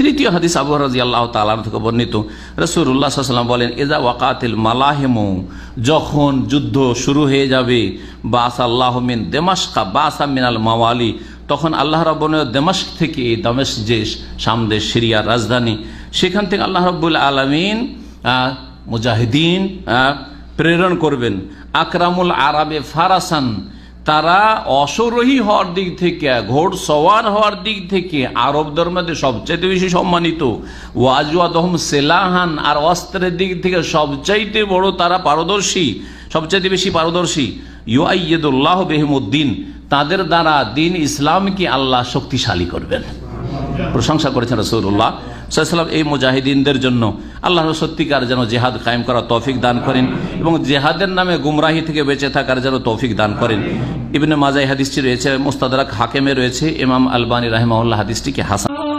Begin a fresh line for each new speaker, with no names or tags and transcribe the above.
তৃতীয় হাদিস আবু রাজি আল্লাহ তালাম থেকে বর্ণিত। রসুল্লাহ সাল্লাম বলেন এজা ওয়াকাতিল মালাহেমু যখন যুদ্ধ শুরু হয়ে যাবে বাস আল্লাহ মিন দেমাসকা বাসা মিনাল মাওয়ালি, তখন আল্লাহ রব্বন দেমাস্ক থেকে দামেশ যে সামদেশ সিরিয়ার রাজধানী, সেখান থেকে আল্লাহ রব্বুল আলমিন মুজাহিদিন প্রেরণ করবেন। আকরামুল আরবে ফারাসান তারা অসরোহী হওয়ার দিক থেকে ঘোড় সওয়ার হওয়ার দিক থেকে আরবদের মধ্যে সবচাইতে বেশি সম্মানিত। ওয়াজুয়াদহম সেলাহান, আর অস্ত্রের দিক থেকে সবচাইতে বড় তারা পারদর্শী, সবচাইতে বেশি পারদর্শী। ইউআইয়দুল্লাহ বেহমুদ্দিন, তাদের দ্বারা দিন ইসলামকে আল্লাহ শক্তিশালী করবেন। প্রশংসা করেছেন রসুল্লাহ সাল্লাম এই মুজাহিদিনদের জন্য আল্লাহ সত্যিকার যেন জেহাদ কায়েম করা তৌফিক দান করেন এবং জেহাদের নামে গুমরাহি থেকে বেঁচে থাকার যেন তৌফিক দান করেন। ইবনে মাজাই হাদিসটি রয়েছে, মোস্তাদারাক হাকেমে রয়েছে, ইমাম আলবানী রাহেমাল্লাহ হাদিসটিকে হাসান।